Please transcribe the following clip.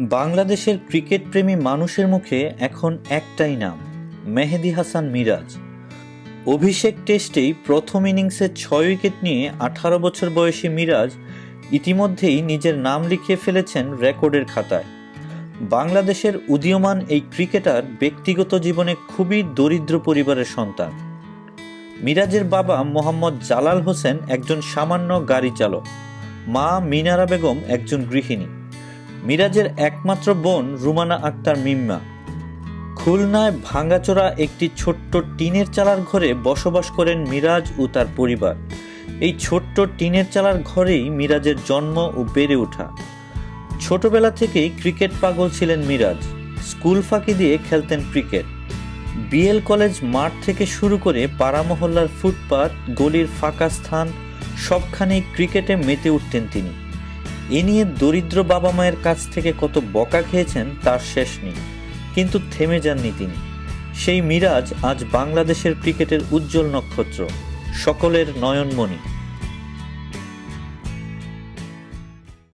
বাংলাদেশের ক্রিকেট প্রেমী মানুষের মুখে এখন একটাই নাম, মেহেদি হাসান মিরাজ। অভিষেক টেস্টেই প্রথম ইনিংসে ছয় উইকেট নিয়ে আঠারো বছর বয়সী মিরাজ ইতিমধ্যেই নিজের নাম লিখিয়ে ফেলেছেন রেকর্ডের খাতায়। বাংলাদেশের উদীয়মান এই ক্রিকেটার ব্যক্তিগত জীবনে খুবই দরিদ্র পরিবারের সন্তান। মিরাজের বাবা মোহাম্মদ জালাল হোসেন একজন সামান্য গাড়ি চালক মা মিনারা বেগম একজন গৃহিণী। মিরাজের একমাত্র বোন রুমানা আক্তার মিম্মা। খুলনায় ভাঙ্গাচোরা একটি ছোট্ট টিনের চালার ঘরে বসবাস করেন মিরাজ ও তার পরিবার। এই ছোট্ট টিনের চালার ঘরেই মিরাজের জন্ম ও বেড়ে ওঠা। ছোটবেলা থেকেই ক্রিকেট পাগল ছিলেন মিরাজ। স্কুল ফাঁকি দিয়ে খেলতেন ক্রিকেট। বিএল কলেজ মাঠ থেকে শুরু করে পাড়া মহল্লার ফুটপাত, গলির ফাঁকা স্থান, সবখানেই ক্রিকেটে মেতে উঠতেন তিনি। এ নিয়ে দরিদ্র বাবা মায়ের কাছ থেকে কত বকা খেয়েছেন তার শেষ নেই। কিন্তু থেমে যাননি তিনি। সেই মিরাজ আজ বাংলাদেশের ক্রিকেটের উজ্জ্বল নক্ষত্র, সকলের নয়নমণি।